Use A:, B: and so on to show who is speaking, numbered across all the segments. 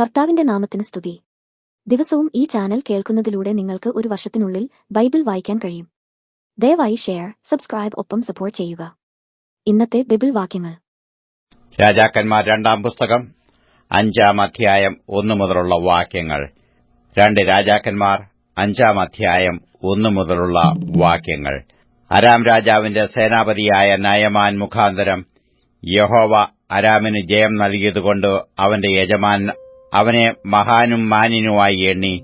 A: കർത്താവിന്റെ നാമത്തിന് സ്തുതി. ദിവസവും ഈ ചാനൽ കേൾക്കുന്നതിലൂടെ നിങ്ങൾക്ക് ഒരു വർഷത്തിനുള്ളിൽ ബൈബിൾ വായിക്കാൻ കഴിയും. ദയവായി ഷെയർ സബ്സ്ക്രൈബ് ഒപ്പം സപ്പോർട്ട് ചെയ്യുക. ഇന്നത്തെ ബൈബിൾ വാക്യങ്ങൾ.
B: രാജാക്കന്മാർ രണ്ടാം പുസ്തകം അഞ്ചാം അധ്യായം ഒന്നു മുതലുള്ള വാക്യങ്ങൾ. രണ്ട് രാജാക്കന്മാർ അഞ്ചാം അധ്യായം ഒന്നു മുതലുള്ള വാക്യങ്ങൾ. അരാം രാജാവിന്റെ സേനാപതിയായ നയമാൻ മുഖാന്തരം യഹോവ അരാമിന് ജയം നൽകിയതുകൊണ്ട് അവന്റെ യജമാൻ അവനെ മഹാനും മാന്യനുമായി എണ്ണി.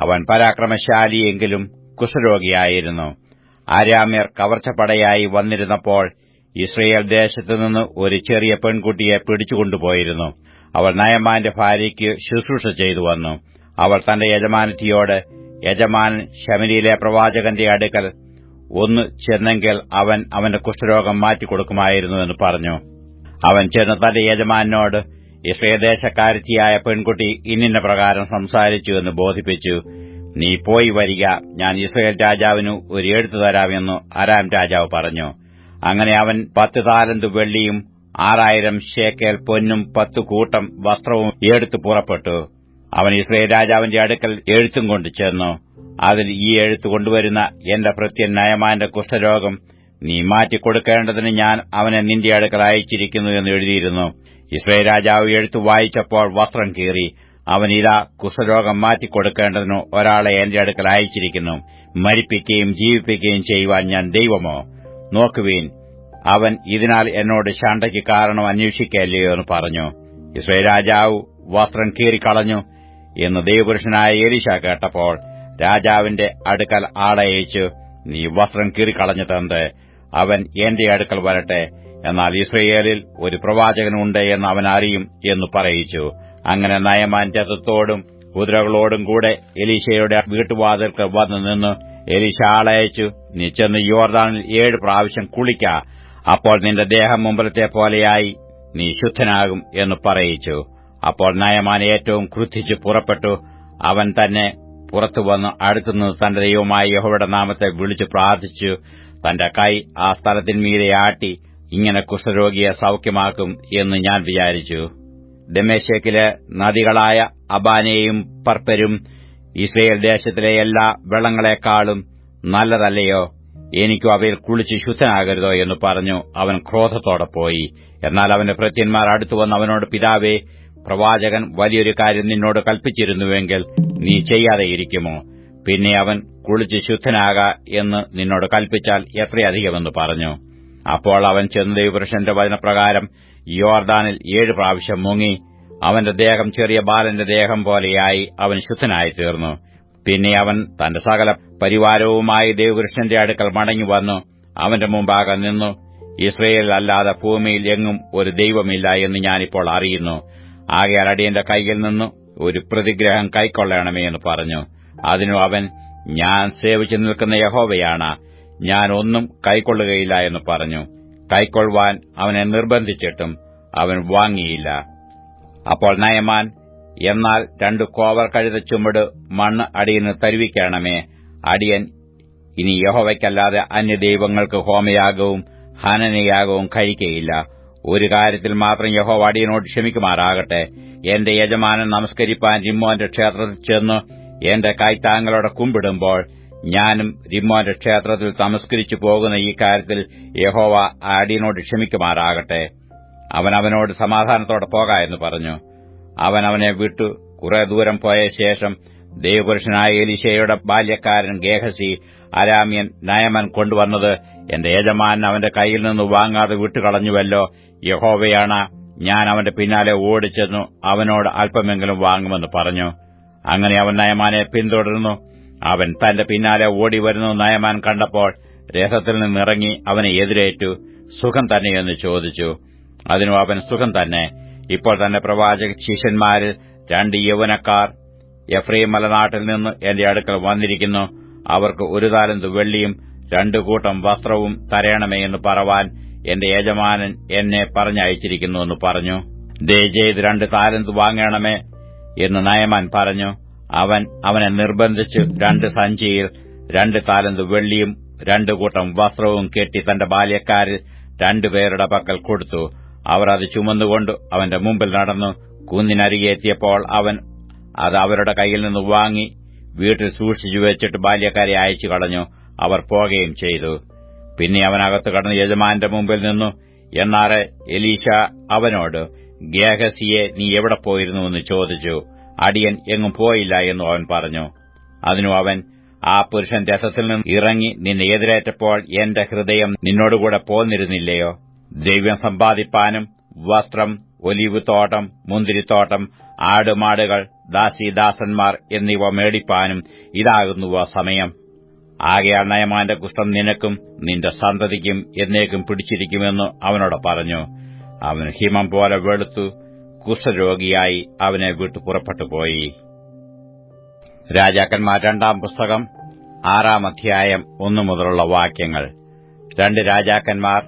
B: അവൻ പരാക്രമശാലിയെങ്കിലും കുഷ്ഠരോഗിയായിരുന്നു ആരാമ്യർ കവർച്ചപ്പടയായി വന്നിരുന്നപ്പോൾ ഇസ്രയേൽ ദേശത്തുനിന്ന് ഒരു ചെറിയ പെൺകുട്ടിയെ പിടിച്ചുകൊണ്ടുപോയിരുന്നു. അവൾ നയമാന്റെ ഭാര്യയ്ക്ക് ശുശ്രൂഷ ചെയ്തു വന്നു. അവൾ തന്റെ യജമാനത്തിയോട് യജമാൻ ശമരിയിലെ പ്രവാചകന്റെ അടുക്കൽ ഒന്ന് ചെന്നെങ്കിൽ അവൻ അവന്റെ കുഷ്ഠരോഗം മാറ്റിക്കൊടുക്കുമായിരുന്നു എന്ന് പറഞ്ഞു. അവൻ ചെന്ന് തന്റെ യജമാനോട് ഇസ്രയേൽ ദേശക്കാരത്തിയായ പെൺകുട്ടി ഇന്നിന്റെ പ്രകാരം സംസാരിച്ചു എന്ന് ബോധിപ്പിച്ചു. നീ പോയി വരിക. ഞാൻ ഇസ്രയേൽ രാജാവിന് ഒരു എഴുത്തു തരാമെന്നു അരാം രാജാവ് പറഞ്ഞു. അങ്ങനെ അവൻ പത്ത് താലന്ത് വെള്ളിയും ആറായിരം ഷേക്കേൽ പൊന്നും പത്തു കൂട്ടം വസ്ത്രവും എടുത്തു പുറപ്പെട്ടു. അവൻ ഇസ്രയേൽ രാജാവിന്റെ അടുക്കൽ എഴുത്തും കൊണ്ട് ചെന്നു. അതിൽ ഈ എഴുത്ത് കൊണ്ടുവരുന്ന എന്റെ ഭൃത്യൻ നയമാന്റെ കുഷ്ഠരോഗം നീ മാറ്റിക്കൊടുക്കേണ്ടതിന് ഞാൻ അവനെ നിന്റെ അടുക്കൽ അയച്ചിരിക്കുന്നു എന്ന് എഴുതിയിരുന്നു. ഇസ്രയേൽ രാജാവ് എഴുത്തു വായിച്ചപ്പോൾ വസ്ത്രം കീറി അവൻ ഇതാ കുസരോഗം മാറ്റിക്കൊടുക്കേണ്ടതിന് ഒരാളെ എന്റെ അടുക്കൽ അയച്ചിരിക്കുന്നു. മരിപ്പിക്കുകയും ജീവിപ്പിക്കുകയും ചെയ്യുവാൻ ഞാൻ ദൈവമോ? നോക്കുവീൻ അവൻ ഇതിനാൽ എന്നോട് ശാണ്ടയ്ക്ക് കാരണം അന്വേഷിക്കല്ലയോ എന്ന് പറഞ്ഞു. ഇസ്രയേൽ രാജാവ് വസ്ത്രം കീറിക്കളഞ്ഞു എന്ന് ദൈവപുരുഷനായ എലിശ കേട്ടപ്പോൾ രാജാവിന്റെ അടുക്കൽ ആളയച്ചു. നീ വസ്ത്രം കീറിക്കളഞ്ഞതെന്ത് അവൻ എന്റെ അടുക്കൽ വരട്ടെ. എന്നാൽ ഇസ്രയേലിൽ ഒരു പ്രവാചകനുണ്ട് എന്ന് അവൻ അറിയും എന്ന് പറയിച്ചു. അങ്ങനെ നയമാൻ രഥത്തോടും കുതിരകളോടും കൂടെ എലീശയുടെ വീട്ടുവാതിൽക്ക് വന്നു നിന്ന്. എലീശ ആളയച്ചു നീ ചെന്ന് യോർദാനിൽ ഏഴ് പ്രാവശ്യം കുളിക്ക. അപ്പോൾ നിന്റെ ദേഹം മുമ്പിലത്തെ പോലെയായി നീ ശുദ്ധനാകും എന്ന് പറയിച്ചു. അപ്പോൾ നയമാൻ ഏറ്റവും ക്രുദ്ധിച്ച് പുറപ്പെട്ടു. അവൻ തന്നെ പുറത്തുവന്ന് അടുത്തുനിന്ന് തന്റെ ദൈവമായ യഹോയുടെ നാമത്തെ വിളിച്ചു പ്രാർത്ഥിച്ചു. തന്റെ കൈ ആ സ്ഥലത്തിന്മീതെ ആട്ടി ഇങ്ങനെ കുഷ്ഠരോഗിയെ സൌഖ്യമാക്കും എന്ന് ഞാൻ വിചാരിച്ചു. ദമേശേക്കിലെ നദികളായ അബാനയും പർപ്പരും ഇസ്രയേൽ ദേശത്തിലെ എല്ലാ വെള്ളങ്ങളെക്കാളും നല്ലതല്ലയോ? എനിക്കും അവയിൽ കുളിച്ച് ശുദ്ധനാകരുതോ എന്ന് പറഞ്ഞു അവൻ ക്രോധത്തോടെ പോയി. എന്നാൽ അവന്റെ ഭൃത്യന്മാർ അടുത്തുവന്ന് അവനോട് പിതാവേ പ്രവാചകൻ വലിയൊരു കാര്യം നിന്നോട് കൽപ്പിച്ചിരുന്നുവെങ്കിൽ നീ ചെയ്യാതെയിരിക്കുമോ? പിന്നെ അവൻ കുളിച്ച് ശുദ്ധനാക എന്ന് നിന്നോട് കൽപ്പിച്ചാൽ എത്രയധികമെന്ന് പറഞ്ഞു. അപ്പോൾ അവൻ ചെന്ന് ദൈവപുരുഷന്റെ വചനപ്രകാരം യോർദാനിൽ ഏഴ് പ്രാവശ്യം മുങ്ങി. അവന്റെ ദേഹം ചെറിയ ബാലന്റെ ദേഹം പോലെയായി അവൻ ശുദ്ധനായി തീർന്നു. പിന്നെ അവൻ തന്റെ സകല പരിവാരവുമായി ദേവപുരുഷന്റെ അടുക്കൽ മടങ്ങി വന്നു. അവന്റെ മുമ്പാകെ നിന്നു. ഇസ്രയേൽ അല്ലാതെ ഭൂമിയിൽ എങ്ങും ഒരു ദൈവമില്ല എന്ന് ഞാനിപ്പോൾ അറിയുന്നു. ആകെ അടിയന്റെ കൈയിൽ നിന്നു ഒരു പ്രതിഗ്രഹം കൈക്കൊള്ളണമേ എന്ന് പറഞ്ഞു. അതിനു അവൻ ഞാൻ സേവിച്ചു നിൽക്കുന്ന യഹോവയാണ്. ഞാൻ ഒന്നും കൈക്കൊള്ളുകയില്ല എന്ന് പറഞ്ഞു. കൈക്കൊള്ളുവാൻ അവനെ നിർബന്ധിച്ചിട്ടും അവൻ വാങ്ങിയില്ല. അപ്പോൾ നയമാൻ എന്നാൽ രണ്ടു കോവർ കഴുത ചുമട് മണ്ണ് അടിയന് തരുവിക്കണമേ. അടിയൻ ഇനി യഹോവയ്ക്കല്ലാതെ അന്യദൈവങ്ങൾക്ക് ഹോമയാഗവും ഹനനയാഗവും കഴിക്കയില്ല. ഒരു കാര്യത്തിൽ മാത്രം യഹോവ അടിയനോട് ക്ഷമിക്കുമാറാകട്ടെ. എന്റെ യജമാനൻ നമസ്കരിപ്പാൻ ജിമ്മോന്റെ ക്ഷേത്രത്തിൽ ചെന്ന് എന്റെ കൈത്താങ്കളോടെ കുമ്പിടുമ്പോൾ ഞാനും റിമ്മോന്റെ ക്ഷേത്രത്തിൽ തമസ്കരിച്ചു പോകുന്ന ഈ കാര്യത്തിൽ യഹോവ ആടിയനോട് ക്ഷമിക്കുമാറാകട്ടെ. അവൻ അവനോട് സമാധാനത്തോടെ പോക എന്ന് പറഞ്ഞു. അവൻ അവനെ വിട്ടു. കുറെ ദൂരം പോയ ശേഷം ദേവപുരുഷനായ എലിശയുടെ ബാല്യക്കാരൻ ഗേഹസി അരാമ്യൻ നയമൻ കൊണ്ടുവന്നത് എന്റെ യജമാൻ അവന്റെ കയ്യിൽ നിന്ന് വാങ്ങാതെ വിട്ടുകളഞ്ഞുവല്ലോ. യഹോവയാണ് ഞാൻ അവന്റെ പിന്നാലെ ഓടിച്ചെന്നു അവനോട് അല്പമെങ്കിലും വാങ്ങുമെന്ന് പറഞ്ഞു. അങ്ങനെ അവൻ നയമാനെ പിന്തുടർന്നു. അവൻ തന്റെ പിന്നാലെ ഓടിവരുന്നു. നയമാൻ കണ്ടപ്പോൾ രഥത്തിൽ നിന്നിറങ്ങി അവനെ എതിരേറ്റു. സുഖം തന്നെയെന്ന് ചോദിച്ചു. അതിനു അവൻ സുഖം തന്നെ. ഇപ്പോൾ തന്നെ പ്രവാചക ശിഷ്യന്മാരിൽ രണ്ട് യൗവനക്കാർ എഫ്രീം മലനാട്ടിൽ നിന്ന് എന്റെ അടുക്കൽ വന്നിരിക്കുന്നു. അവർക്ക് ഒരു താലന്ത് വെള്ളിയും രണ്ടു കൂട്ടം വസ്ത്രവും തരയണമേ എന്ന് പറവാൻ എന്റെ യജമാനൻ എന്നെ പറഞ്ഞയച്ചിരിക്കുന്നു എന്ന് പറഞ്ഞു. ദയചെയ്ത് രണ്ട് താലന്ത് വാങ്ങണമേ. എന്ന് നയമാൻ പറഞ്ഞു. അവൻ അവനെ നിർബന്ധിച്ച് രണ്ട് സഞ്ചിയിൽ രണ്ട് താലന്ത് വെള്ളിയും രണ്ടു കൂട്ടം വസ്ത്രവും കെട്ടി തന്റെ ബാല്യക്കാരിൽ രണ്ടുപേരുടെ പക്കൽ കൊടുത്തു. അവർ അത് ചുമന്നുകൊണ്ട് അവന്റെ മുമ്പിൽ നടന്നു. കുന്നിനരികെ എത്തിയപ്പോൾ അവൻ അത് അവരുടെ കയ്യിൽ നിന്ന് വാങ്ങി വീട്ടിൽ സൂക്ഷിച്ചു വെച്ചിട്ട് ബാല്യക്കാരെ അയച്ചു കളഞ്ഞു. അവർ പോകുകയും ചെയ്തു. പിന്നെ അവനകത്ത് കടന്ന് യജമാന്റെ മുമ്പിൽ നിന്നു. എന്നാറെ എലീശ അവനോട് ഗേഹസിയെ നീ എവിടെ പോയിരുന്നുവെന്ന് ചോദിച്ചു. അടിയൻ എങ്ങും പോയില്ല എന്നു അവൻ പറഞ്ഞു. അതിനു അവൻ ആ പുരുഷൻ രഥത്തിൽ നിന്ന് ഇറങ്ങി നിന്നെ എതിരേറ്റപ്പോൾ എന്റെ ഹൃദയം നിന്നോടുകൂടെ പോന്നിരുന്നില്ലയോ? ദ്രവ്യം സമ്പാദിപ്പാനും വസ്ത്രം ഒലിവ് തോട്ടം മുന്തിരിത്തോട്ടം ആടുമാടുകൾ ദാസീദാസന്മാർ എന്നിവ മേടിപ്പാനും ഇതാകുന്നുവോ സമയം. ആകെ അണ്ണയമാന്റെ കുഷ്ഠം നിനക്കും നിന്റെ സന്തതിക്കും എന്നേക്കും പിടിച്ചിരിക്കുമെന്ന് അവനോട് പറഞ്ഞു. അവൻ ഹിമം പോലെ വെളുത്തു. കുഷ്ഠരോഗിയായി അവനെ വിട്ടു പുറപ്പെട്ടു പോയി രാജാക്കന്മാർ രണ്ടാം പുസ്തകം ആറാം അധ്യായം ഒന്നു മുതലുള്ള വാക്യങ്ങൾ. രണ്ട് രാജാക്കന്മാർ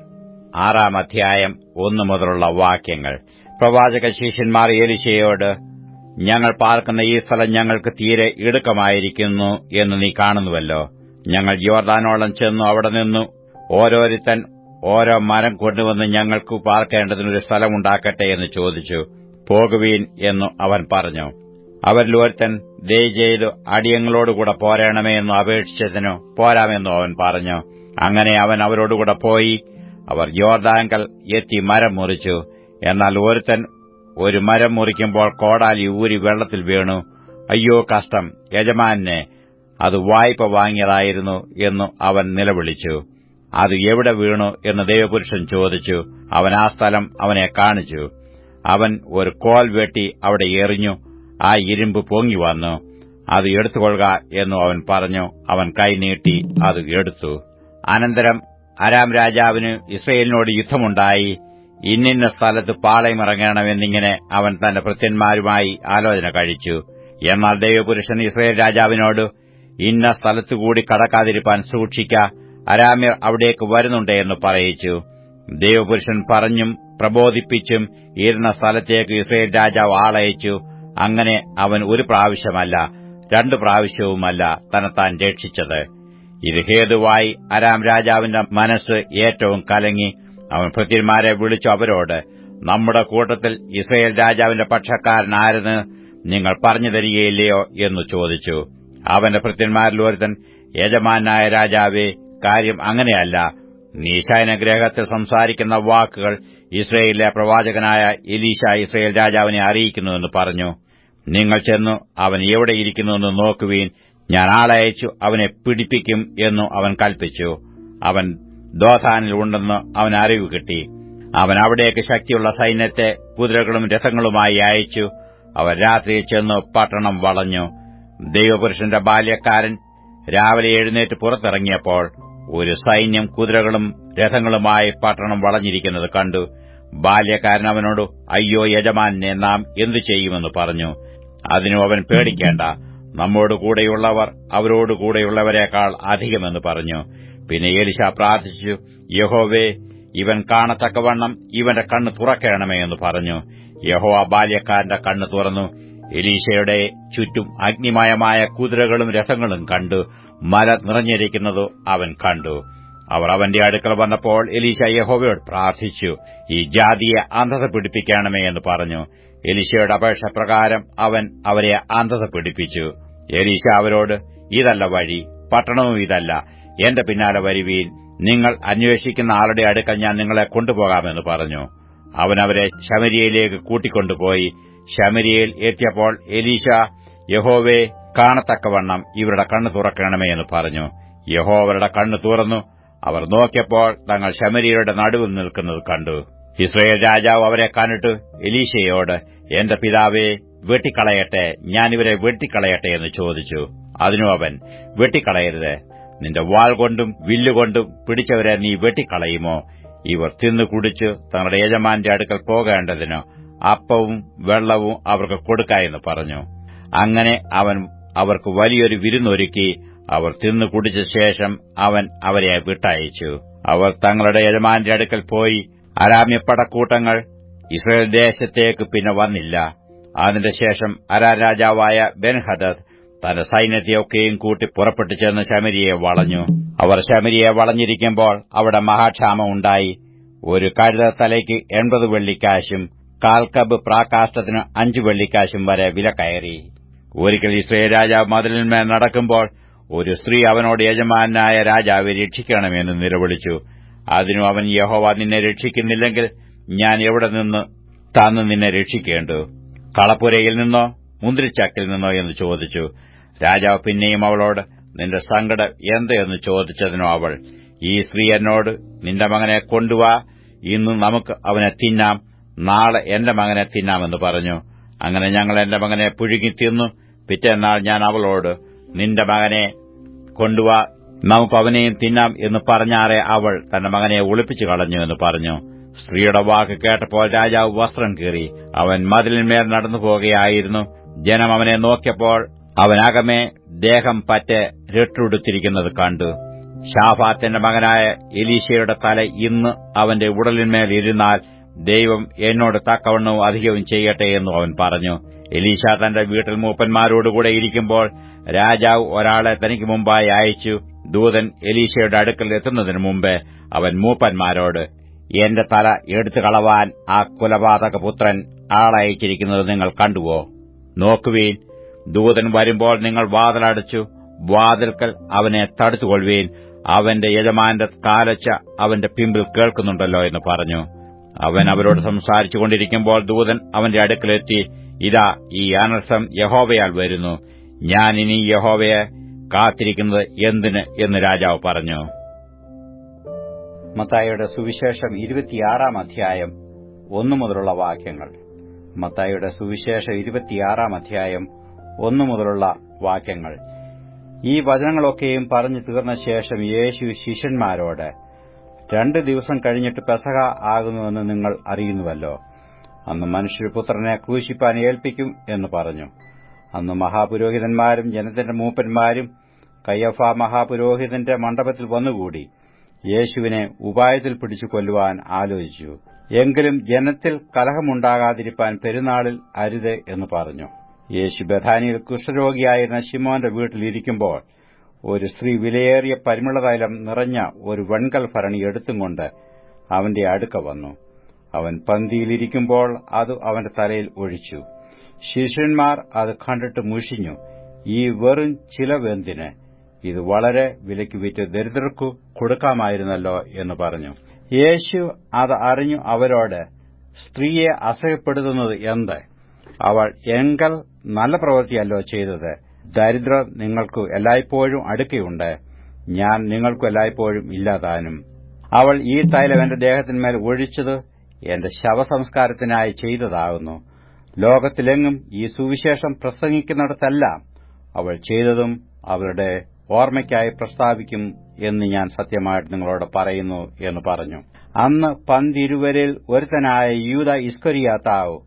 B: ആറാം അധ്യായം ഒന്നു മുതലുള്ള വാക്യങ്ങൾ. പ്രവാചക ശിഷ്യന്മാർ ഏലിശയോട് ഞങ്ങൾ പാർക്കുന്ന ഈ സ്ഥലം ഞങ്ങൾക്ക് തീരെ ഇടുക്കമായിരിക്കുന്നു എന്ന് നീ കാണുന്നുവല്ലോ. ഞങ്ങൾ യോർദാനോളം ചെന്നു അവിടെ നിന്നു. ഓരോരുത്തൻ ഓരോ മരം കൊണ്ടുവന്ന് ഞങ്ങൾക്ക് പാർക്കേണ്ടതിനൊരു സ്ഥലമുണ്ടാക്കട്ടെ എന്ന് ചോദിച്ചു. പോകുവീൻ എന്നു അവൻ പറഞ്ഞു. അവരിൽ ഒരുത്തൻ ദയ ചെയ്തു അടിയങ്ങളോടുകൂടെ പോരണമേ എന്നു അപേക്ഷിച്ചതിനു പോരാമെന്നു അവൻ പറഞ്ഞു. അങ്ങനെ അവൻ അവരോടുകൂടെ പോയി. അവർ യോർദാങ്കൽ എത്തി മരം മുറിച്ചു. എന്നാൽ ഒരുത്തൻ ഒരു മരം മുറിക്കുമ്പോൾ കോടാലി ഊരി വെള്ളത്തിൽ വീണു. അയ്യോ കഷ്ടം യജമാനെ അത് വായ്പ വാങ്ങിയതായിരുന്നു എന്നു അവൻ നിലവിളിച്ചു. അത് എവിടെ വീണു എന്ന് ദൈവപുരുഷൻ ചോദിച്ചു. അവൻ ആ സ്ഥലം അവനെ കാണിച്ചു. അവൻ ഒരു കോൽ വെട്ടി അവിടെ എറിഞ്ഞു. ആ ഇരുമ്പ് പൊങ്ങി വന്നു. അത് എടുത്തുകൊള്ളുക എന്നു അവൻ പറഞ്ഞു. അവൻ കൈനീട്ടി അത് എടുത്തു. അനന്തരം അരാം രാജാവിന് ഇസ്രയേലിനോട് യുദ്ധമുണ്ടായി. ഇന്നിന്ന സ്ഥലത്ത് പാളയമിറങ്ങണമെന്നിങ്ങനെ അവൻ തന്റെ ഭൃത്യന്മാരുമായി ആലോചന കഴിച്ചു. എന്നാൽ ദൈവപുരുഷൻ ഇസ്രയേൽ രാജാവിനോട് ഇന്ന സ്ഥലത്തുകൂടി കടക്കാതിരിപ്പാൻ സൂക്ഷിക്ക. അരാമ്യർ അവിടേക്ക് വരുന്നുണ്ട് എന്ന് പറയിച്ചു. ദൈവപുരുഷൻ പറഞ്ഞും പ്രബോധിപ്പിച്ചും ഇരുന്ന സ്ഥലത്തേക്ക് ഇസ്രയേൽ രാജാവ് ആളയച്ചു. അങ്ങനെ അവൻ ഒരു പ്രാവശ്യമല്ല രണ്ടു പ്രാവശ്യവുമല്ല തന്നെത്താൻ രക്ഷിച്ചത്. ഇത് ഹേതുവായി അരാം രാജാവിന്റെ മനസ്സ് ഏറ്റവും കലങ്ങി. അവൻ ഭൃത്യന്മാരെ വിളിച്ചു അവരോട് നമ്മുടെ കൂട്ടത്തിൽ ഇസ്രയേൽ രാജാവിന്റെ പക്ഷക്കാരനാരെന്ന് നിങ്ങൾ പറഞ്ഞു തരികയില്ലയോ? എന്ന് ചോദിച്ചു. അവന്റെ ഭൃത്യന്മാരിൽ ഒരുത്തൻ യജമാനായ രാജാവേ കാര്യം അങ്ങനെയല്ല. നീശാനഗ്രഹത്തിൽ സംസാരിക്കുന്ന വാക്കുകൾ ഇസ്രയേലിലെ പ്രവാചകനായ എലീശ ഇസ്രയേൽ രാജാവിനെ അറിയിക്കുന്നുവെന്ന് പറഞ്ഞു. നിങ്ങൾ ചെന്നു അവൻ എവിടെയിരിക്കുന്നുവെന്ന് നോക്കുവീൻ. ഞാൻ ആളയച്ചു അവനെ പിടിപ്പിക്കും എന്നു അവൻ കൽപ്പിച്ചു. അവൻ ദോസാനിൽ ഉണ്ടെന്ന് അവൻ അറിവ് കിട്ടി. അവൻ അവിടേക്ക് ശക്തിയുള്ള സൈന്യത്തെ കുതിരകളും രഥങ്ങളുമായി അയച്ചു. അവർ രാത്രിയിൽ ചെന്ന് പട്ടണം വളഞ്ഞു. ദൈവപുരുഷന്റെ ബാല്യക്കാരൻ രാവിലെ എഴുന്നേറ്റ് പുറത്തിറങ്ങിയപ്പോൾ ഒരു സൈന്യം കുതിരകളും രഥങ്ങളുമായി പട്ടണം വളഞ്ഞിരിക്കുന്നത് കണ്ടു. ബാല്യക്കാരൻ അവനോട് അയ്യോ യജമാനെ നാം എന്തു ചെയ്യുമെന്ന് പറഞ്ഞു. അതിനു അവൻ പേടിക്കേണ്ട. നമ്മോട് കൂടെയുള്ളവർ അവരോട് കൂടെയുള്ളവരെക്കാൾ അധികമെന്ന് പറഞ്ഞു. പിന്നെ ഏലിശ പ്രാർത്ഥിച്ചു യഹോവേ ഇവൻ കാണത്തക്കവണ്ണം ഇവന്റെ കണ്ണ് തുറക്കണമേ എന്ന് പറഞ്ഞു. യഹോവ ബാല്യക്കാരന്റെ കണ്ണ് തുറന്നു. എലീശയുടെ ചുറ്റും അഗ്നിമയമായ കുതിരകളും രഥങ്ങളും കണ്ടു. മല നിറഞ്ഞിരിക്കുന്നതു അവൻ കണ്ടു. അവർ അവന്റെ അടുക്കൽ വന്നപ്പോൾ എലീശ യഹോവയോട് പ്രാർത്ഥിച്ചു ഈ ജാതിയെ അന്ധത പിടിപ്പിക്കണമേ എന്ന് പറഞ്ഞു. എലീശയുടെ അപേക്ഷ പ്രകാരം അവൻ അവരെ അന്ധത പിടിപ്പിച്ചു. എലീശ അവരോട് ഇതല്ല വഴി പട്ടണവും ഇതല്ല. എന്റെ പിന്നാലെ വരുവീൻ നിങ്ങൾ അന്വേഷിക്കുന്ന ആളുടെ അടുക്കൽ ഞാൻ നിങ്ങളെ കൊണ്ടുപോകാമെന്ന് പറഞ്ഞു. അവൻ അവരെ ശമരിയയിലേക്ക് കൂട്ടിക്കൊണ്ടുപോയി. ശമരിയയിൽ എത്തിയപ്പോൾ എലീശ യഹോവേ കാണത്തക്കവണ്ണം ഇവരുടെ കണ്ണു തുറക്കണമേ എന്ന് പറഞ്ഞു. യഹോവരുടെ കണ്ണു തുറന്നു. അവർ നോക്കിയപ്പോൾ തങ്ങൾ ശമരിയരുടെ നടുവിൽ നിൽക്കുന്നത് കണ്ടു. ഇസ്രയേൽ രാജാവ് അവരെ കണ്ടിട്ട് എലീശയോട് എന്റെ പിതാവെ വെട്ടിക്കളയട്ടെ. ഞാനിവരെ വെട്ടിക്കളയട്ടെ എന്ന് ചോദിച്ചു. അതിനു അവൻ വെട്ടിക്കളയരുത്. നിന്റെ വാൾ കൊണ്ടും വില്ലുകൊണ്ടും പിടിച്ചവരെ നീ വെട്ടിക്കളയുമോ? ഇവർ തിന്നു കുടിച്ച് തങ്ങളുടെ യജമാന്റെ അടുക്കൽ പോകേണ്ടതിന് അപ്പവും വെള്ളവും അവർക്ക് കൊടുക്കായെന്ന് പറഞ്ഞു. അങ്ങനെ അവൻ അവർക്ക് വലിയൊരു വിരുന്നൊരുക്കി അവർ തിന്നു കുടിച്ച ശേഷം അവൻ അവരെ വിട്ടയച്ചു. അവർ തങ്ങളുടെ യജമാന്റെ അടുക്കൽ പോയി അരാമ്യപ്പടക്കൂട്ടങ്ങൾ ഇസ്രയേൽ ദേശത്തേക്ക് പിന്നെ വന്നില്ല. അതിനുശേഷം ശേഷം അരാ രാജാവായ ബെൻഹദദ് തന്റെ സൈന്യത്തെയൊക്കെയും കൂട്ടി പുറപ്പെട്ടു ചെന്ന് ശമരിയെ വളഞ്ഞു. അവർ ശമരിയെ വളഞ്ഞിരിക്കുമ്പോൾ അവിടെ മഹാക്ഷാമം ഉണ്ടായി. ഒരു കഴുത തലയ്ക്ക് എൺപത് വെള്ളിക്കാശും കാൽക്കബ് പ്രാകാഷ്ടത്തിന് അഞ്ചു വെള്ളിക്കാശും വരെ വില കയറി. ഒരിക്കൽ ഇസ്രയേൽ രാജാവ് മതിലിന്മേൽ നടക്കുമ്പോൾ ഒരു സ്ത്രീ അവനോട് യജമാനായ രാജാവെ രക്ഷിക്കണമെന്ന് നിലവിളിച്ചു. അതിനു അവൻ യഹോവ നിന്നെ രക്ഷിക്കുന്നില്ലെങ്കിൽ ഞാൻ എവിടെ നിന്ന് താന്ന് നിന്നെ രക്ഷിക്കേണ്ടു? കളപ്പുരയിൽ നിന്നോ മുന്തിരിച്ചാക്കിൽ നിന്നോ എന്ന് ചോദിച്ചു. രാജാവ് പിന്നെയും അവളോട് നിന്റെ സങ്കടം എന്ത്? എന്ന് ചോദിച്ചതിനു അവൾ ഈ സ്ത്രീ എന്നോട് നിന്റെ മകനെ കൊണ്ടുവാ ഇന്ന് നമുക്ക് അവനെ തിന്നാം നാളെ എന്റെ മകനെ തിന്നാമെന്ന് പറഞ്ഞു. അങ്ങനെ ഞങ്ങൾ എന്റെ മകനെ പുഴുങ്ങി തിന്നു. പിറ്റേന്നാൾ ഞാൻ അവളോട് നിന്റെ മകനെ കൊണ്ടുവാ നമുക്ക് അവനെയും തിന്നാം എന്ന് പറഞ്ഞാറെ അവൾ തന്റെ മകനെ ഒളിപ്പിച്ചു കളഞ്ഞു എന്ന് പറഞ്ഞു. സ്ത്രീയുടെ വാക്ക് കേട്ടപ്പോൾ രാജാവ് വസ്ത്രം കീറി അവൻ മതിലിന്മേൽ നടന്നു പോകുകയായിരുന്നു ജനം അവനെ നോക്കിയപ്പോൾ അവനകമേ ദേഹം പറ്റെ രട്ടുടുത്തിരിക്കുന്നത് കണ്ടു. ഷാഫാത്തിന്റെ മകനായ എലീശയുടെ തല ഇന്ന് അവന്റെ ഉടലിന്മേൽ ഇരുന്നാൽ ദൈവം എന്നോട് തക്കവണ്ണവും അധികവും ചെയ്യട്ടെ എന്നു അവൻ പറഞ്ഞു. എലീശ തന്റെ വീട്ടിൽ മൂപ്പന്മാരോടുകൂടെ ഇരിക്കുമ്പോൾ രാജാവ് ഒരാളെ തനിക്ക് മുമ്പായി അയച്ചു. ദൂതൻ എലീശയുടെ അടുക്കൽ എത്തുന്നതിന് മുമ്പ് അവൻ മൂപ്പന്മാരോട് എന്റെ തല എടുത്തു കളവാൻ ആ കുലപാതക പുത്രൻ ആളയച്ചിരിക്കുന്നത് നിങ്ങൾ കണ്ടുവോ? നോക്കുവീൻ. ദൂതൻ വരുമ്പോൾ നിങ്ങൾ വാതിലടച്ചു. വാതിൽക്കൽ അവനെ തടുത്തുകൊള്ളുവീൻ. അവന്റെ യജമാന്റെ കാലച്ച അവന്റെ പിമ്പിൽ കേൾക്കുന്നുണ്ടല്ലോ എന്ന് പറഞ്ഞു. അവൻ അവരോട് സംസാരിച്ചുകൊണ്ടിരിക്കുമ്പോൾ ദൂതൻ അവന്റെ അടുക്കലെത്തി ഇതാ ഈ അനർത്ഥം യഹോവയാൽ വരുന്നു. ഞാൻ ഇനി യഹോവയെ കാത്തിരിക്കുന്നത് എന്തിന്? എന്ന് രാജാവ് പറഞ്ഞു. മത്തായിയുടെ സുവിശേഷം ഇരുപത്തിയാറാം അധ്യായം ഒന്നു മുതലുള്ള വാക്യങ്ങൾ. മത്തായിയുടെ സുവിശേഷം ഇരുപത്തിയാറാം അധ്യായം ഒന്നു മുതലുള്ള വാക്യങ്ങൾ. ഈ വചനങ്ങളൊക്കെയും പറഞ്ഞു തീർന്ന ശേഷം യേശു ശിഷ്യന്മാരോട് രണ്ട് ദിവസം കഴിഞ്ഞിട്ട് പെസഹ ആകുന്നുവെന്ന് നിങ്ങൾ അറിയുന്നുവല്ലോ. അന്ന് മനുഷ്യപുത്രനെ ക്രൂശിപ്പാൻ ഏൽപ്പിക്കും എന്ന് പറഞ്ഞു. അന്ന് മഹാപുരോഹിതന്മാരും ജനത്തിന്റെ മൂപ്പന്മാരും കയ്യഫ മഹാപുരോഹിതന്റെ മണ്ഡപത്തിൽ വന്നുകൂടി. യേശുവിനെ ഉപായത്തിൽ പിടിച്ചു കൊല്ലുവാൻ ആലോചിച്ചു. എങ്കിലും ജനത്തിൽ കലഹമുണ്ടാകാതിരിക്കാൻ പെരുന്നാളിൽ അരുത് എന്ന് പറഞ്ഞു. യേശു ബഥാനിയിൽ കുഷ്ഠരോഗിയായിരുന്ന ശിമോന്റെ വീട്ടിലിരിക്കുമ്പോൾ ഒരു സ്ത്രീ വിലയേറിയ പരിമളതൈലം നിറഞ്ഞ ഒരു വെൺകൽ ഭരണി എടുത്തുകൊണ്ട് അവന്റെ അടുക്ക വന്നു. അവൻ പന്തിയിലിരിക്കുമ്പോൾ അത് അവന്റെ തലയിൽ ഒഴിച്ചു. ശിഷ്യന്മാർ അത് കണ്ടിട്ട് മുഷിഞ്ഞു. ഈ വെറും ചിലവെന്തിന്? ഇത് വളരെ വിലയ്ക്ക് വിറ്റ് ദരിദ്രർക്കു കൊടുക്കാമായിരുന്നല്ലോ എന്ന് പറഞ്ഞു. യേശു അത് അറിഞ്ഞു അവരോട് സ്ത്രീയെ അസഹ്യപ്പെടുത്തുന്നത് എന്ത്? അവൾ എങ്കൽ നല്ല പ്രവൃത്തിയല്ലോ ചെയ്തത്. ദരിദ്രർ നിങ്ങൾക്കു എല്ലായ്പ്പോഴും അടുക്കയുണ്ട്. ഞാൻ നിങ്ങൾക്കു എല്ലായ്പ്പോഴും ഇല്ലാതാനും. അവൾ ഈ തൈലം എന്റെ ദേഹത്തിന്മേൽ ഒഴിച്ചത് എന്റെ ശവസംസ്കാരത്തിനായി ചെയ്തതാകുന്നു. ലോകത്തിലെങ്ങും ഈ സുവിശേഷം പ്രസംഗിക്കുന്നിടത്തെല്ലാം അവൾ ചെയ്തതും അവരുടെ ഓർമ്മയ്ക്കായി പ്രസ്താവിക്കും എന്ന് ഞാൻ സത്യമായിട്ട് നിങ്ങളോട് പറയുന്നു എന്ന് പറഞ്ഞു. അന്ന് പന്തിരുവരിൽ ഒരുത്തനായ യൂത ഇസ്കൊരിയാത്താവ്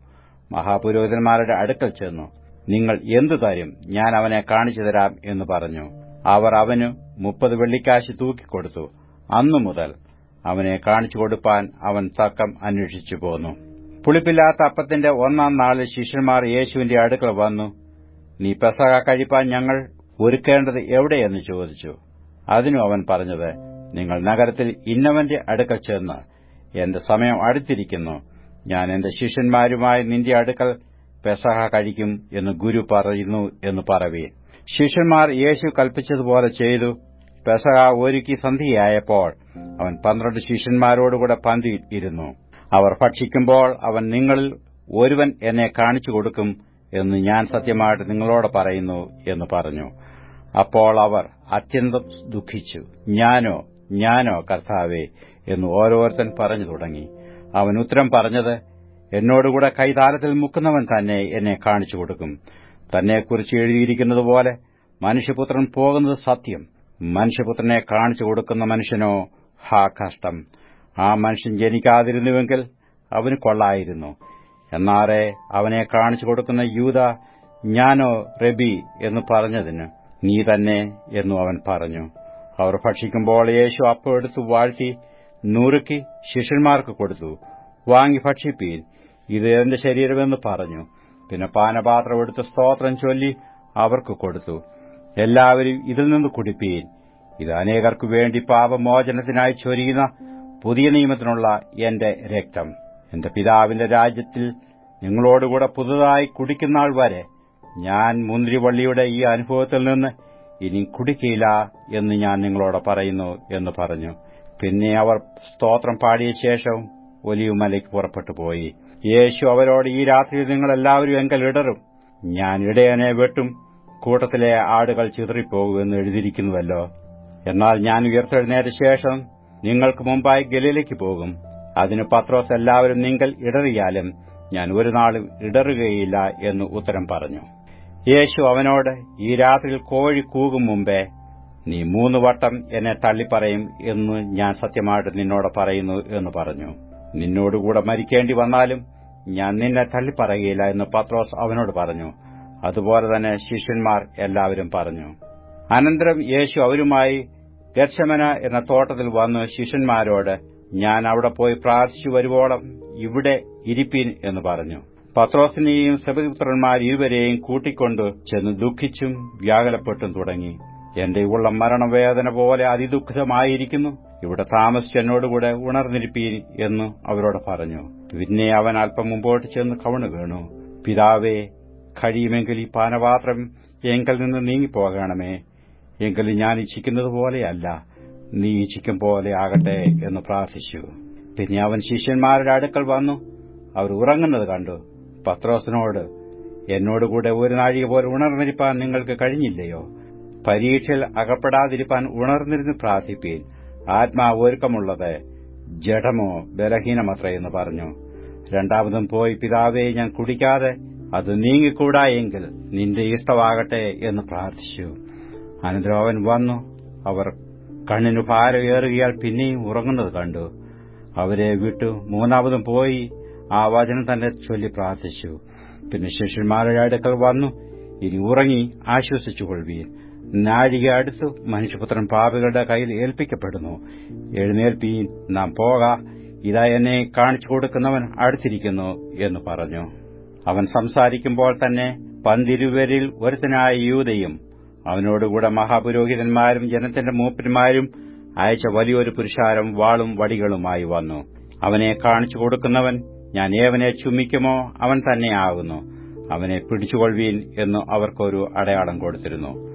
B: മഹാപുരോഹിതന്മാരുടെ അടുക്കൽ ചെന്നു. നിങ്ങൾ എന്തു തരും? ഞാൻ അവനെ കാണിച്ചു തരാം എന്ന് പറഞ്ഞു. അവർ അവന് മുപ്പത് വെള്ളിക്കാശ് തൂക്കിക്കൊടുത്തു. അന്നു മുതൽ അവനെ കാണിച്ചു കൊടുപ്പാൻ അവൻ തക്കം അന്വേഷിച്ചു പോന്നു. പുളിപ്പില്ലാത്ത അപ്പത്തിന്റെ ഒന്നാം നാളിൽ ശിഷ്യന്മാർ യേശുവിന്റെ അടുക്കൾ വന്നു. നീ പെസക കഴിപ്പാൻ ഞങ്ങൾ ഒരുക്കേണ്ടത് എവിടെയെന്ന് ചോദിച്ചു. അതിനു അവൻ പറഞ്ഞത് നിങ്ങൾ നഗരത്തിൽ ഇന്നവന്റെ അടുക്കൽ ചെന്ന് എന്റെ സമയം അടുത്തിരിക്കുന്നു. ഞാൻ എന്റെ ശിഷ്യന്മാരുമായി നിന്റെ അടുക്കൽ പെസഹ കഴിക്കും എന്ന് ഗുരു പറയുന്നു എന്ന് പറവീൻ ശിഷ്യന്മാർ യേശു കൽപ്പിച്ചതുപോലെ ചെയ്തു. പെസഹ ഒരുക്കി സന്ധിയായപ്പോൾ അവൻ പന്ത്രണ്ട് ശിഷ്യന്മാരോടുകൂടെ പന്തിയിൽ ഇരുന്നു. അവർ ഭക്ഷിക്കുമ്പോൾ അവൻ നിങ്ങളിൽ ഒരുവൻ എന്നെ കാണിച്ചു കൊടുക്കും എന്ന് ഞാൻ സത്യമായിട്ട് നിങ്ങളോട് പറയുന്നു എന്ന് പറഞ്ഞു. അപ്പോൾ അവർ അത്യന്തം ദുഃഖിച്ചു. ഞാനോ ഞാനോ കർത്താവേ എന്ന് ഓരോരുത്തൻ പറഞ്ഞു തുടങ്ങി. അവൻ ഉത്തരം പറഞ്ഞത് എന്നോടുകൂടെ കൈതാലത്തിൽ മുക്കുന്നവൻ തന്നെ എന്നെ കാണിച്ചു കൊടുക്കും. തന്നെക്കുറിച്ച് എഴുതിയിരിക്കുന്നതുപോലെ മനുഷ്യപുത്രൻ പോകുന്നത് സത്യം. മനുഷ്യപുത്രനെ കാണിച്ചു കൊടുക്കുന്ന മനുഷ്യനോ ഹാ കഷ്ടം. ആ മനുഷ്യൻ ജനിക്കാതിരുന്നുവെങ്കിൽ അവന് കൊള്ളായിരുന്നു. എന്നാറെ അവനെ കാണിച്ചു കൊടുക്കുന്ന യൂത ഞാനോ റബി എന്ന് പറഞ്ഞതിന് നീ തന്നെ എന്നു അവൻ പറഞ്ഞു. അവർ ഭക്ഷിക്കുമ്പോൾ യേശു അപ്പം എടുത്തു വാഴ്ത്തി നൂറുക്കി ശിഷ്യന്മാർക്ക് കൊടുത്തു. വാങ്ങി ഭക്ഷിപ്പീൻ. ഇത് എന്റെ ശരീരമെന്ന് പറഞ്ഞു. പിന്നെ പാനപാത്രം എടുത്ത് സ്തോത്രം ചൊല്ലി അവർക്ക് കൊടുത്തു. എല്ലാവരും ഇതിൽ നിന്ന് കുടിപ്പീൻ. ഇത് അനേകർക്കു വേണ്ടി പാപമോചനത്തിനായി ചൊരിയുന്ന പുതിയ നിയമത്തിനുള്ള എന്റെ രക്തം. എന്റെ പിതാവിന്റെ രാജ്യത്തിൽ നിങ്ങളോടുകൂടെ പുതുതായി കുടിക്കുന്നാൾ വരെ ഞാൻ മുന്തിരിവള്ളിയുടെ ഈ അനുഭവത്തിൽ നിന്ന് ഇനി കുടിക്കില്ല എന്ന് ഞാൻ നിങ്ങളോട് പറയുന്നു എന്ന് പറഞ്ഞു. പിന്നെ അവർ സ്തോത്രം പാടിയ ശേഷം ഒലിയുമലയ്ക്ക് പുറപ്പെട്ടു പോയി. യേശു അവരോട് ഈ രാത്രി നിങ്ങളെല്ലാവരും എങ്കൽ ഇടറും. ഞാൻ ഇടയനെ വെട്ടും. കൂട്ടത്തിലെ ആടുകൾ ചിതറിപ്പോകുമെന്ന് എഴുതിയിരിക്കുന്നുവല്ലോ. എന്നാൽ ഞാൻ ഉയർത്തെഴുന്നേറ്റ ശേഷം നിങ്ങൾക്ക് മുമ്പായി ഗലയിലേക്ക് പോകും. അതിന് പത്രോസ് എല്ലാവരും നിങ്ങൾ ഇടറിയാലും ഞാൻ ഒരു നാളും ഇടറുകയില്ല എന്ന് ഉത്തരം പറഞ്ഞു. യേശു അവനോട് ഈ രാത്രിയിൽ കോഴി കൂകും മുമ്പേ നീ മൂന്ന് വട്ടം എന്നെ തള്ളിപ്പറയും എന്ന് ഞാൻ സത്യമായിട്ട് നിന്നോട് പറയുന്നു എന്ന് പറഞ്ഞു. നിന്നോടുകൂടെ മരിക്കേണ്ടി വന്നാലും ഞാൻ നിന്നെ തള്ളിപ്പറയുകയില്ല എന്ന് പത്രോസ് അവനോട് പറഞ്ഞു. അതുപോലെ തന്നെ ശിഷ്യന്മാർ എല്ലാവരും പറഞ്ഞു. അനന്തരം യേശു അവരുമായി ഗർശമന എന്ന തോട്ടത്തിൽ വന്ന് ശിഷ്യന്മാരോട് ഞാൻ അവിടെ പോയി പ്രാർത്ഥിച്ചു വരുവോളം ഇവിടെ ഇരിപ്പീൻ എന്ന് പറഞ്ഞു. പത്രോസിനെയും സബദിപുത്രന്മാർ ഇരുവരെയും കൂട്ടിക്കൊണ്ട് ചെന്ന് ദുഃഖിച്ചും വ്യാകുലപ്പെട്ടും തുടങ്ങി. എന്റെ ഉള്ള മരണവേദന പോലെ അതിദുഃഖിതമായിരിക്കുന്നു. ഇവിടെ താമസിച്ച് എന്നോടുകൂടെ ഉണർന്നിരിപ്പീൻ എന്ന് അവരോട് പറഞ്ഞു. പിന്നെ അവൻ അല്പം മുമ്പോട്ട് ചെന്ന് കവണു വീണു. പിതാവേ കഴിയുമെങ്കിൽ ഈ പാനപാത്രം എങ്കിൽ നിന്ന് നീങ്ങിപ്പോകണമേ. എങ്കിലും ഞാൻ ഇച്ഛിക്കുന്നത് പോലെയല്ല നീ ഇച്ഛിക്കും പോലെ ആകട്ടെ എന്ന് പ്രാർത്ഥിച്ചു. പിന്നെ അവൻ ശിഷ്യന്മാരുടെ അടുക്കൽ വന്നു. അവർ ഉറങ്ങുന്നത് കണ്ടു. പത്രോസിനോട് എന്നോടുകൂടെ ഒരു നാഴിക പോലെ ഉണർന്നിരിപ്പാൻ നിങ്ങൾക്ക് കഴിഞ്ഞില്ലയോ? പരീക്ഷയിൽ അകപ്പെടാതിരിപ്പാൻ ഉണർന്നിരുന്ന് പ്രാർത്ഥിപ്പീൻ. ആത്മാവ് ഒരുക്കമുള്ളത് ജഡമോ ബലഹീനമത്ര എന്ന് പറഞ്ഞു. രണ്ടാമതും പോയി പിതാവേ ഞാൻ കുടിക്കാതെ അത് നീങ്ങിക്കൂടായെങ്കിൽ നിന്റെ ഇഷ്ടമാകട്ടെ എന്ന് പ്രാർത്ഥിച്ചു. അനന്തരം അവൻ വന്നു. അവർ കണ്ണിനു ഭാരമേറുകയാൽ പിന്നെയും ഉറങ്ങുന്നത് കണ്ടു. അവരെ വിട്ടു. മൂന്നാമതും പോയി. ആ വചനം തന്നെ ചൊല്ലി പ്രാർത്ഥിച്ചു. പിന്നെ ശിഷ്യന്മാരുടെ അടുക്കൽ വന്നു. ഇനി ഉറങ്ങി ആശ്വസിച്ചുകൊള്ളുവീൻ. നാഴിക അടുത്തു മനുഷ്യപുത്രൻ പാപികളുടെ കയ്യിൽ ഏൽപ്പിക്കപ്പെടുന്നു. എഴുന്നേൽപ്പീൻ നാം പോക. ഇതാ എന്നെ കാണിച്ചു കൊടുക്കുന്നവൻ അടുത്തിരിക്കുന്നു എന്ന് പറഞ്ഞു. അവൻ സംസാരിക്കുമ്പോൾ തന്നെ പന്തിരുവരിൽ ഒരുത്തനായ യൂതയും അവനോടുകൂടെ മഹാപുരോഹിതന്മാരും ജനത്തിന്റെ മൂപ്പന്മാരും അയച്ച വലിയൊരു പുരുഷാരം വാളും വടികളുമായി വന്നു. അവനെ കാണിച്ചു കൊടുക്കുന്നവൻ ഞാൻ ഏവനെ ചുമിക്കുമോ? അവൻ തന്നെയാകുന്നു അവനെ പിടിച്ചുകൊള്ളുവീൻ എന്ന് അവർക്കൊരു അടയാളം കൊടുത്തിരുന്നു.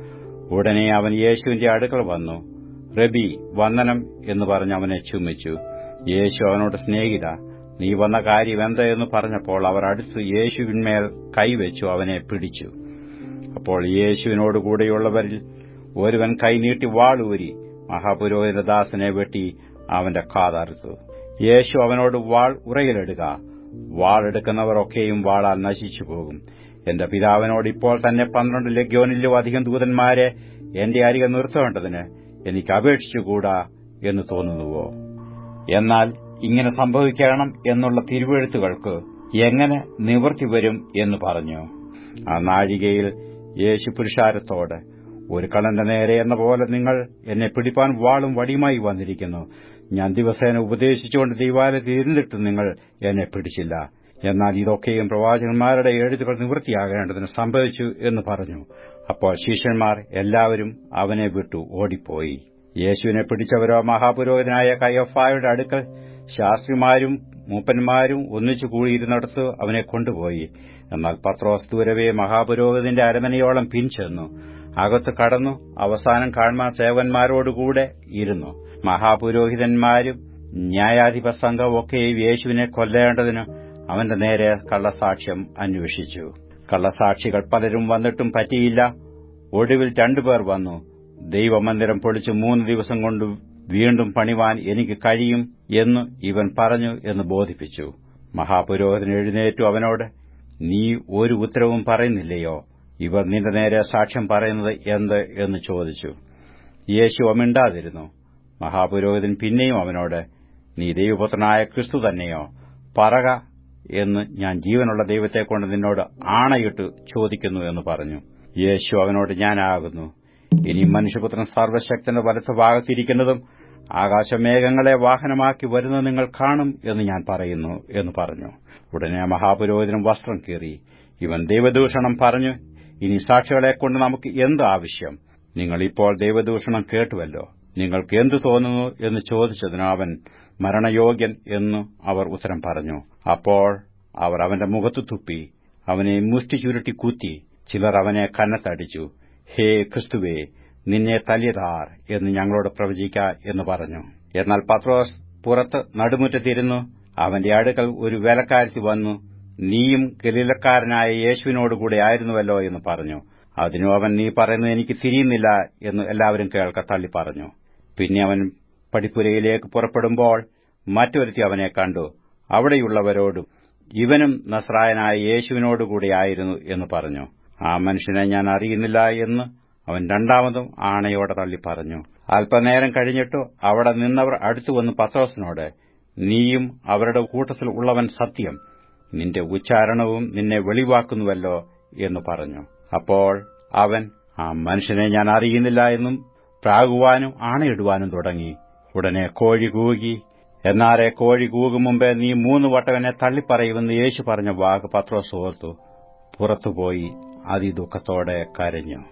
B: ഉടനെ അവൻ യേശുവിന്റെ അടുക്കൾ വന്നു. റബി വന്ദനം എന്ന് പറഞ്ഞ് അവനെ ചുമിച്ചു യേശു അവനോട് സ്നേഹിത നീ വന്ന കാര്യം എന്തെന്ന് പറഞ്ഞപ്പോൾ അവർ അടുത്ത് യേശുവിന്മേൽ കൈവച്ചു അവനെ പിടിച്ചു. അപ്പോൾ യേശുവിനോടുകൂടെയുള്ളവരിൽ ഒരുവൻ കൈനീട്ടി വാളൂരി മഹാപുരോഹിതദാസനെ വെട്ടി അവന്റെ കാതറുത്തു. യേശു അവനോട് വാൾ ഉറയിലെടുക. വാളെടുക്കുന്നവരൊക്കെയും വാളാൽ നശിച്ചു പോകും. എന്റെ പിതാവിനോട് ഇപ്പോൾ തന്നെ പന്ത്രണ്ട് ലഗ്യോനിലും അധികം ദൂതന്മാരെ എന്റെ അരികെ നിർത്തേണ്ടതിന് എനിക്ക് അപേക്ഷിച്ചുകൂടാ എന്ന് തോന്നുന്നുവോ? എന്നാൽ ഇങ്ങനെ സംഭവിക്കണം എന്നുള്ള തിരുവെഴുത്തുകൾക്ക് എങ്ങനെ നിവൃത്തി വരും എന്ന് പറഞ്ഞു. ആ നാഴികയിൽ യേശു പുരുഷാരത്തോട് ഒരു കളന്റെ നേരെ എന്ന പോലെ നിങ്ങൾ എന്നെ പിടിപ്പാൻ വാളും വടിയുമായി വന്നിരിക്കുന്നു. ഞാൻ ദിവസേന ഉപദേശിച്ചുകൊണ്ട് ദൈവാലയത്തിൽ ഇരുന്നിട്ട് നിങ്ങൾ എന്നെ പിടിച്ചില്ല. എന്നാൽ ഇതൊക്കെയും പ്രവാചകന്മാരുടെ എഴുതുകൾ നിവൃത്തിയാകേണ്ടതിന് സംഭവിച്ചു എന്ന് പറഞ്ഞു. അപ്പോൾ ശിഷ്യന്മാർ എല്ലാവരും അവനെ വിട്ടു ഓടിപ്പോയി. യേശുവിനെ പിടിച്ചവരോ മഹാപുരോഹിതനായ കയ്യഫായുടെ അടുക്കൽ ശാസ്ത്രിമാരും മൂപ്പന്മാരും ഒന്നിച്ചു കൂടിയിരുന്നിടത്ത് അവനെ കൊണ്ടുപോയി. എന്നാൽ പത്രോസ് ദൂരവേ മഹാപുരോഹിതന്റെ അരമനയോളം പിൻചെന്നു. അകത്ത് കടന്നു അവസാനം കാൺമാൻ സേവന്മാരോടുകൂടെ ഇരുന്നു. മഹാപുരോഹിതന്മാരും ന്യായാധിപ സംഘവും സംഘമൊക്കെയും യേശുവിനെ കൊല്ലേണ്ടതിന് അവന്റെ നേരെ കള്ളസാക്ഷ്യം അന്വേഷിച്ചു. കള്ളസാക്ഷികൾ പലരും വന്നിട്ടും പറ്റിയില്ല. ഒടുവിൽ രണ്ടുപേർ വന്നു. ദൈവമന്ദിരം പൊളിച്ച് മൂന്ന് ദിവസം കൊണ്ട് വീണ്ടും പണിവാൻ എനിക്ക് കഴിയും എന്ന് ഇവൻ പറഞ്ഞു എന്ന് ബോധിപ്പിച്ചു. മഹാപുരോഹിതൻ എഴുന്നേറ്റു അവനോട് നീ ഒരു ഉത്തരവും പറയുന്നില്ലയോ? ഇവർ നിന്റെ നേരെ സാക്ഷ്യം പറയുന്നത് എന്ത്? എന്ന് ചോദിച്ചു. യേശു അമിണ്ടാതിരുന്നു മഹാപുരോഹിതൻ പിന്നെയും അവനോട് നീ ദൈവപുത്രനായ ക്രിസ്തു തന്നെയോ? പറക എന്ന് ഞാൻ ജീവനുള്ള ദൈവത്തെക്കൊണ്ട് നിന്നോട് ആണയിട്ട് ചോദിക്കുന്നു എന്ന് പറഞ്ഞു. യേശു അവനോട് ഞാനാകുന്നു. ഇനി മനുഷ്യപുത്രൻ സർവശക്തന്റെ വലത്ത് ഭാഗത്തിരിക്കുന്നതും ആകാശമേഘങ്ങളെ വാഹനമാക്കി വരുന്നത് നിങ്ങൾ കാണും എന്ന് ഞാൻ പറയുന്നു എന്ന് പറഞ്ഞു. ഉടനെ മഹാപുരോഹിതനും വസ്ത്രം കീറി. ഇവൻ ദൈവദൂഷണം പറഞ്ഞു. ഇനി സാക്ഷികളെ കൊണ്ട് നമുക്ക് എന്ത് ആവശ്യം? നിങ്ങൾ ഇപ്പോൾ ദൈവദൂഷണം കേട്ടുവല്ലോ. നിങ്ങൾക്ക് എന്തു തോന്നുന്നു? എന്ന് ചോദിച്ചതിന് അവൻ മരണയോഗ്യൻ എന്ന് അവർ ഉത്തരം പറഞ്ഞു. അപ്പോൾ അവർ അവന്റെ മുഖത്ത് തുപ്പി അവനെ മുഷ്ടി ചുരുട്ടി കൂത്തി ചിലർ അവനെ കന്നത്തടിച്ചു ഹേ ക്രിസ്തുവേ നിന്നെ തല്ലിയതാർ എന്ന് ഞങ്ങളോട് പ്രവചിക്ക എന്ന് പറഞ്ഞു. എന്നാൽ പത്രോസ് പുറത്ത് നടുമുറ്റത്തിരുന്നു. അവന്റെ അടുക്കൽ ഒരു വേലക്കാരത്തി വന്നു. നീയും ഗലീലക്കാരനായ യേശുവിനോടുകൂടെ ആയിരുന്നുവല്ലോ എന്ന് പറഞ്ഞു. അതിനു അവൻ നീ പറയുന്നത് എനിക്ക് തിരിയുന്നില്ല എന്ന് എല്ലാവരും കേൾക്ക തള്ളി പറഞ്ഞു. പിന്നെ അവൻ പടിപ്പുരയിലേക്ക് പുറപ്പെടുമ്പോൾ മറ്റൊരുത്തി അവനെ കണ്ടു. അവിടെയുള്ളവരോടും ഇവനും നസ്രായനായ യേശുവിനോടുകൂടിയായിരുന്നു എന്ന് പറഞ്ഞു. ആ മനുഷ്യനെ ഞാൻ അറിയുന്നില്ല എന്ന് അവൻ രണ്ടാമതും ആണയോടെ തള്ളി പറഞ്ഞു. അല്പനേരം കഴിഞ്ഞിട്ടു അവിടെ നിന്നവർ അടുത്തുവന്ന് പത്രോസിനോട് നീയും അവരുടെ കൂട്ടത്തിൽ ഉള്ളവൻ സത്യം. നിന്റെ ഉച്ചാരണവും നിന്നെ വെളിവാക്കുന്നുവല്ലോ എന്ന് പറഞ്ഞു. അപ്പോൾ അവൻ ആ മനുഷ്യനെ ഞാൻ അറിയുന്നില്ല എന്നും പ്രാകുവാനും ആണയിടുവാനും തുടങ്ങി. ഉടനെ കോഴി കൂകി എന്നാരെ കോഴി കൂകും മുമ്പേ നീ മൂന്ന് വട്ടവനെ തള്ളിപ്പറയുമെന്ന് യേശു പറഞ്ഞ വാക്ക് പത്രോസ് ഓർത്തു. പുറത്തുപോയി അതിദുഃഖത്തോടെ കരഞ്ഞു.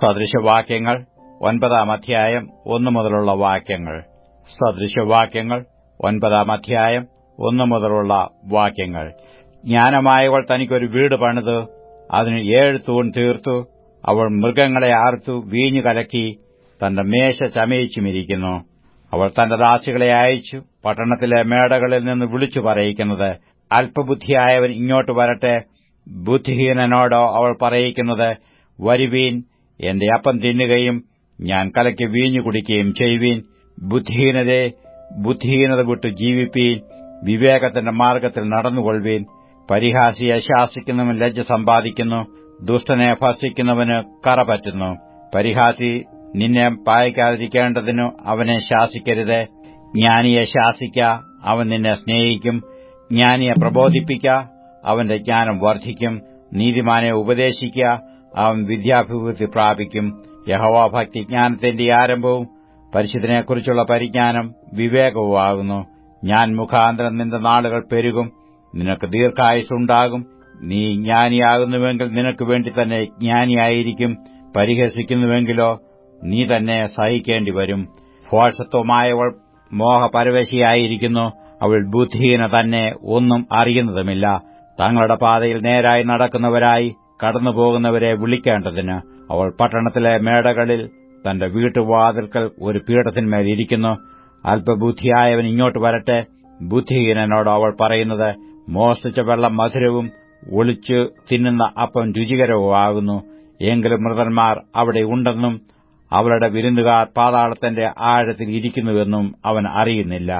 B: സദൃശവാക്യങ്ങൾ ഒൻപതാം അധ്യായം ഒന്നു മുതലുള്ള വാക്യങ്ങൾ. സദൃശവാക്യങ്ങൾ ഒൻപതാം അധ്യായം ഒന്നു മുതലുള്ള വാക്യങ്ങൾ. ജ്ഞാനമായവൾ തനിക്കൊരു വീട് പണിത്. അതിന് ഏഴ് തൂൺ തീർത്തു. അവൾ മൃഗങ്ങളെ ആർത്തു വീഞ്ഞു കലക്കി. തന്റെ മേശ ചമയിച്ചുമിരിക്കുന്നു. അവൾ തന്റെ ദാസികളെ അയച്ചു പട്ടണത്തിലെ മേടകളിൽ നിന്ന് വിളിച്ചു പറയിക്കുന്നത്. അല്പബുദ്ധിയായവൻ ഇങ്ങോട്ട് വരട്ടെ ബുദ്ധിഹീനനോടോ അവൾ പറയിക്കുന്നത് വരുവീൻ എന്റെ അപ്പം തിന്നുകയും ഞാൻ കലയ്ക്ക് വീഞ്ഞു കുടിക്കുകയും ചെയ്യുവീൻ. ബുദ്ധിഹീനതേ ബുദ്ധിഹീനത വിട്ടു ജീവിപ്പീൻ. വിവേകത്തിന്റെ മാർഗത്തിൽ നടന്നുകൊള്ളുവീൻ. പരിഹാസിയെ ശാസിക്കുന്നവൻ ലജ്ജ സമ്പാദിക്കുന്നു ദുഷ്ടനെ ഭസിക്കുന്നവന് കറ പറ്റുന്നു. പരിഹാസി നിന്നെ പായിക്കാതിരിക്കേണ്ടതിനു അവനെ ശാസിക്കരുത്. ജ്ഞാനിയെ ശാസിക്ക അവൻ നിന്നെ സ്നേഹിക്കും. ജ്ഞാനിയെ പ്രബോധിപ്പിക്ക അവന്റെ ജ്ഞാനം വർദ്ധിക്കും. നീതിമാനെ ഉപദേശിക്ക അവൻ വിദ്യാഭിവൃദ്ധി പ്രാപിക്കും. യഹോവാഭക്തി ജ്ഞാനത്തിന്റെ ആരംഭവും പരിശുദ്ധനെക്കുറിച്ചുള്ള പരിജ്ഞാനം വിവേകവുമാകുന്നു. ഞാൻ മുഖാന്തരം നിന്റെ നാളുകൾ പെരുകും. നിനക്ക് ദീർഘായുസുണ്ടാകും നീ ജ്ഞാനിയാകുന്നുവെങ്കിൽ നിനക്ക് വേണ്ടി തന്നെ ജ്ഞാനിയായിരിക്കും. പരിഹസിക്കുന്നുവെങ്കിലോ നീ തന്നെ സഹിക്കേണ്ടി വരും ഭോഷത്വമായവൾ മോഹപരവശിയായിരിക്കുന്നു. അവൾ ബുദ്ധിഹീന തന്നെ ഒന്നും അറിയുന്നതുമില്ല. തങ്ങളുടെ പാതയിൽ നേരായി നടക്കുന്നവരായി കടന്നുപോകുന്നവരെ വിളിക്കേണ്ടതിന് അവൾ പട്ടണത്തിലെ മേടകളിൽ തന്റെ വീട്ടുവാതിൽക്കൽ ഒരു പീഠത്തിന്മേൽ ഇരിക്കുന്നു. അല്പബുദ്ധിയായവൻ ഇങ്ങോട്ട് വരട്ടെ. ബുദ്ധിഹീനനോട് അവൾ പറയുന്നത് മോഷ്ടിച്ച വെള്ളം മധുരവും ഒളിച്ചു തിന്നുന്ന അപ്പം രുചികരവുമാകുന്നു. എങ്കിലും മൃതന്മാർ അവിടെ ഉണ്ടെന്നും അവരുടെ വിരുന്നുകാർ പാതാളത്തിന്റെ ആഴത്തിൽ ഇരിക്കുന്നുവെന്നും അവൻ അറിയുന്നില്ല.